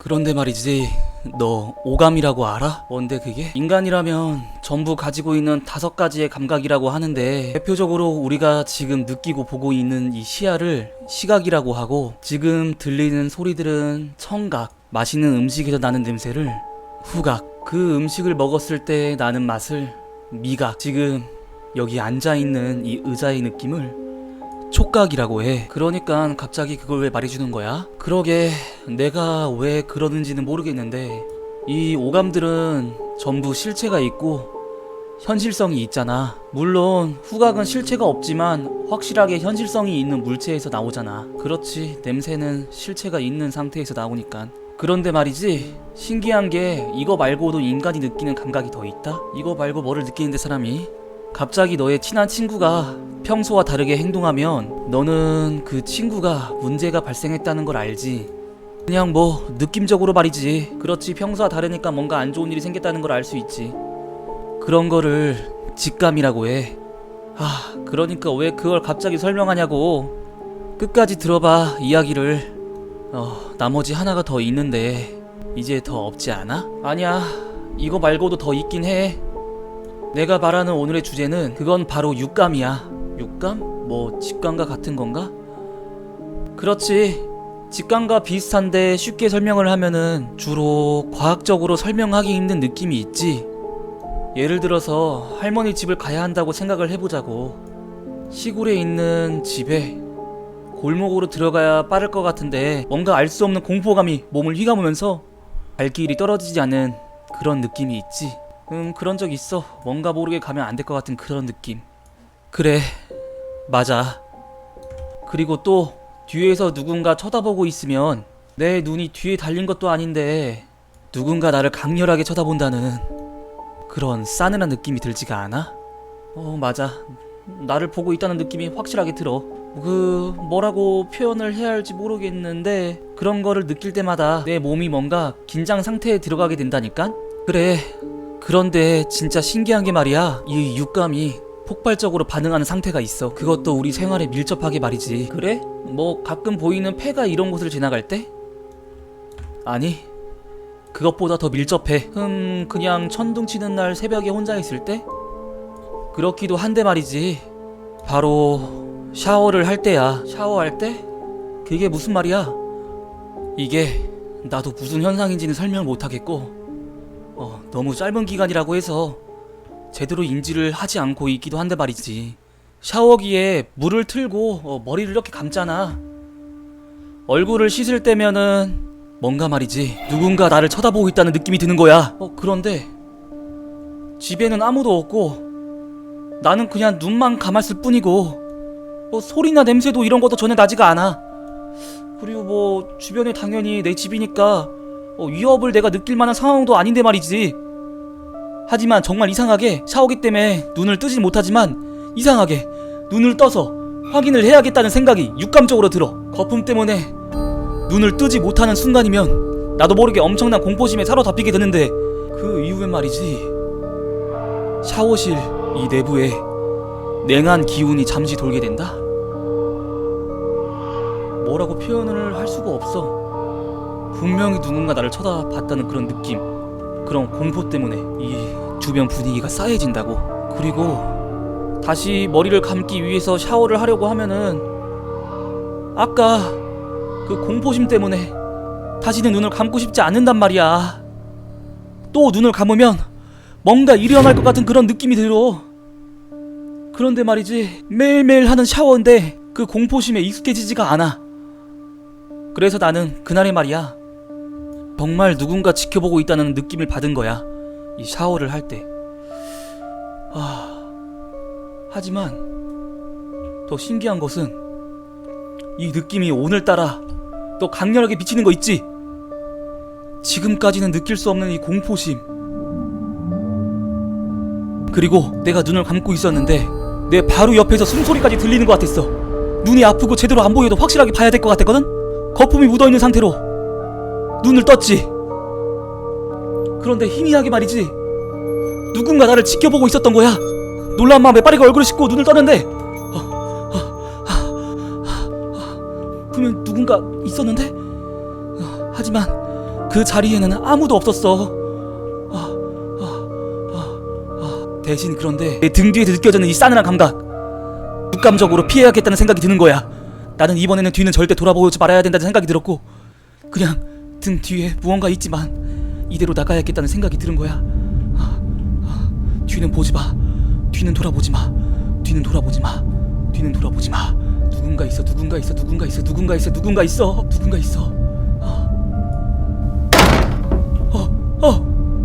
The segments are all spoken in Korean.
그런데 말이지, 너 오감이라고 알아? 뭔데 그게? 인간이라면 전부 가지고 있는 다섯 가지의 감각이라고 하는데 대표적으로 우리가 지금 느끼고 보고 있는 이 시야를 시각이라고 하고 지금 들리는 소리들은 청각, 맛있는 음식에서 나는 냄새를 후각, 그 음식을 먹었을 때 나는 맛을 미각, 지금 여기 앉아 있는 이 의자의 느낌을 촉각이라고 해. 그러니까 갑자기 그걸 왜 말해주는 거야? 그러게 내가 왜 그러는지는 모르겠는데 이 오감들은 전부 실체가 있고 현실성이 있잖아. 물론 후각은 실체가 없지만 확실하게 현실성이 있는 물체에서 나오잖아. 그렇지 냄새는 실체가 있는 상태에서 나오니까. 그런데 말이지 신기한 게 이거 말고도 인간이 느끼는 감각이 더 있다? 이거 말고 뭐를 느끼는데 사람이? 갑자기 너의 친한 친구가 평소와 다르게 행동하면 너는 그 친구가 문제가 발생했다는 걸 알지. 그냥 뭐 느낌적으로 말이지. 그렇지 평소와 다르니까 뭔가 안 좋은 일이 생겼다는 걸 알 수 있지. 그런 거를 직감이라고 해. 아, 그러니까 왜 그걸 갑자기 설명하냐고. 끝까지 들어봐 이야기를. 어, 나머지 하나가 더 있는데 이제 더 없지 않아? 아니야. 이거 말고도 더 있긴 해. 내가 말하는 오늘의 주제는 그건 바로 육감이야. 육감? 뭐 직감과 같은 건가? 그렇지. 직감과 비슷한데 쉽게 설명을 하면은 주로 과학적으로 설명하기 힘든 느낌이 있지. 예를 들어서 할머니 집을 가야 한다고 생각을 해보자고. 시골에 있는 집에 골목으로 들어가야 빠를 것 같은데 뭔가 알 수 없는 공포감이 몸을 휘감으면서 발길이 떨어지지 않는 그런 느낌이 있지. 음 그런 적 있어. 뭔가 모르게 가면 안 될 것 같은 그런 느낌. 그래 맞아. 그리고 또 뒤에서 누군가 쳐다보고 있으면 내 눈이 뒤에 달린 것도 아닌데 누군가 나를 강렬하게 쳐다본다는 그런 싸늘한 느낌이 들지가 않아? 어 맞아. 나를 보고 있다는 느낌이 확실하게 들어. 그 뭐라고 표현을 해야 할지 모르겠는데 그런 거를 느낄 때마다 내 몸이 뭔가 긴장 상태에 들어가게 된다니까? 그래. 그런데 진짜 신기한 게 말이야. 이 육감이 폭발적으로 반응하는 상태가 있어. 그것도 우리 생활에 밀접하게 말이지. 그래? 뭐 가끔 보이는 폐가 이런 곳을 지나갈 때? 아니. 그것보다 더 밀접해. 흠, 그냥 천둥 치는 날 새벽에 혼자 있을 때? 그렇기도 한데 말이지. 바로 샤워를 할 때야. 샤워할 때? 그게 무슨 말이야? 이게 나도 무슨 현상인지는 설명 못 하겠고, 어, 너무 짧은 기간이라고 해서 제대로 인지를 하지 않고 있기도 한데 말이지. 샤워기에 물을 틀고 어, 머리를 이렇게 감잖아. 얼굴을 씻을 때면은 뭔가 말이지 누군가 나를 쳐다보고 있다는 느낌이 드는 거야. 어, 그런데 집에는 아무도 없고 나는 그냥 눈만 감았을 뿐이고 뭐 소리나 냄새도 이런 것도 전혀 나지가 않아. 그리고 뭐 주변에 당연히 내 집이니까 어, 위협을 내가 느낄 만한 상황도 아닌데 말이지. 하지만 정말 이상하게 샤워기 때문에 눈을 뜨진 못하지만 이상하게 눈을 떠서 확인을 해야겠다는 생각이 육감적으로 들어. 거품 때문에 눈을 뜨지 못하는 순간이면 나도 모르게 엄청난 공포심에 사로잡히게 되는데 그 이후엔 말이지. 샤워실 이 내부에 냉한 기운이 잠시 돌게 된다. 뭐라고 표현을 할 수가 없어. 분명히 누군가 나를 쳐다봤다는 그런 느낌. 그런 공포 때문에 이 주변 분위기가 싸해진다고. 그리고 다시 머리를 감기 위해서 샤워를 하려고 하면은 아까 그 공포심 때문에 다시는 눈을 감고 싶지 않는단 말이야. 또 눈을 감으면 뭔가 일어날 것 같은 그런 느낌이 들어. 그런데 말이지 매일매일 하는 샤워인데 그 공포심에 익숙해지지가 않아. 그래서 나는 그날에 말이야 정말 누군가 지켜보고 있다는 느낌을 받은 거야. 이 샤워를 할 때. 아, 하지만 더 신기한 것은 이 느낌이 오늘따라 또 강렬하게 비치는 거 있지? 지금까지는 느낄 수 없는 이 공포심. 그리고 내가 눈을 감고 있었는데 내 바로 옆에서 숨소리까지 들리는 것 같았어. 눈이 아프고 제대로 안 보여도 확실하게 봐야 될 것 같았거든? 거품이 묻어있는 상태로 눈을 떴지. 그런데 희미하게 말이지. 누군가 나를 지켜보고 있었던 거야. 놀란 마음에 빠르게 얼굴을 씻고 눈을 떴는데 어, 어, 아, 아, 아, 분명 누군가 있었는데 어, 하지만 그 자리에는 아무도 없었어. 아, 아. 대신 그런데 내 등 뒤에 느껴지는 이 싸늘한 감각. 육감적으로 피해야겠다는 생각이 드는 거야. 나는 이번에는 뒤는 절대 돌아보지 말아야 된다는 생각이 들었고 그냥 등 뒤에 무언가 있지만 이대로 나가야겠다는 생각이 드는 거야. 뒤는 보지 마. 뒤는 돌아보지 마. 뒤는 돌아보지 마. 뒤는 돌아보지 마. 누군가 있어. 누군가 있어. 누군가 있어. 누군가 있어. 누군가 있어. 누군가 있어. 어, 어,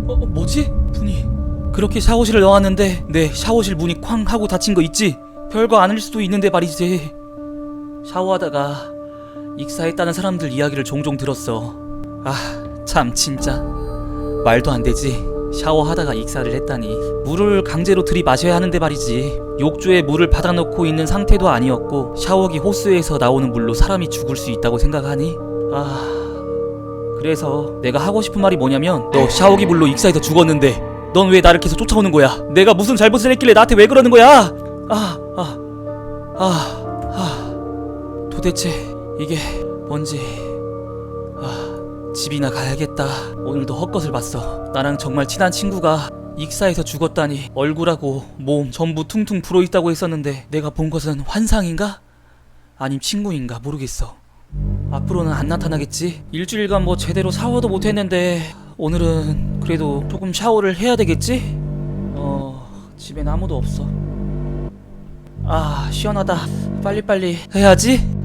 어, 뭐지? 문이 그렇게 샤워실을 나왔는데 내 샤워실 문이 쾅 하고 닫힌 거 있지? 별거 아닐 수도 있는데 말이지. 샤워하다가 익사했다는 사람들 이야기를 종종 들었어. 아, 참 진짜. 말도 안 되지. 샤워하다가 익사를 했다니. 물을 강제로 들이마셔야 하는데 말이지. 욕조에 물을 받아놓고 있는 상태도 아니었고 샤워기 호스에서 나오는 물로 사람이 죽을 수 있다고 생각하니? 아 그래서 내가 하고 싶은 말이 뭐냐면 너 샤워기 물로 익사해서 죽었는데 넌 왜 나를 계속 쫓아오는 거야? 내가 무슨 잘못을 했길래 나한테 왜 그러는 거야? 아 아, 아, 아. 도대체 이게 뭔지 아 집이나 가야겠다 오늘도 헛것을 봤어 나랑 정말 친한 친구가 익사해서 죽었다니 얼굴하고 몸 전부 퉁퉁 불어 있다고 했었는데 내가 본 것은 환상인가? 아님 친구인가 모르겠어 앞으로는 안 나타나겠지? 일주일간 뭐 제대로 샤워도 못 했는데 오늘은 그래도 조금 샤워를 해야 되겠지? 어... 집엔 아무도 없어 아 시원하다 빨리빨리 해야지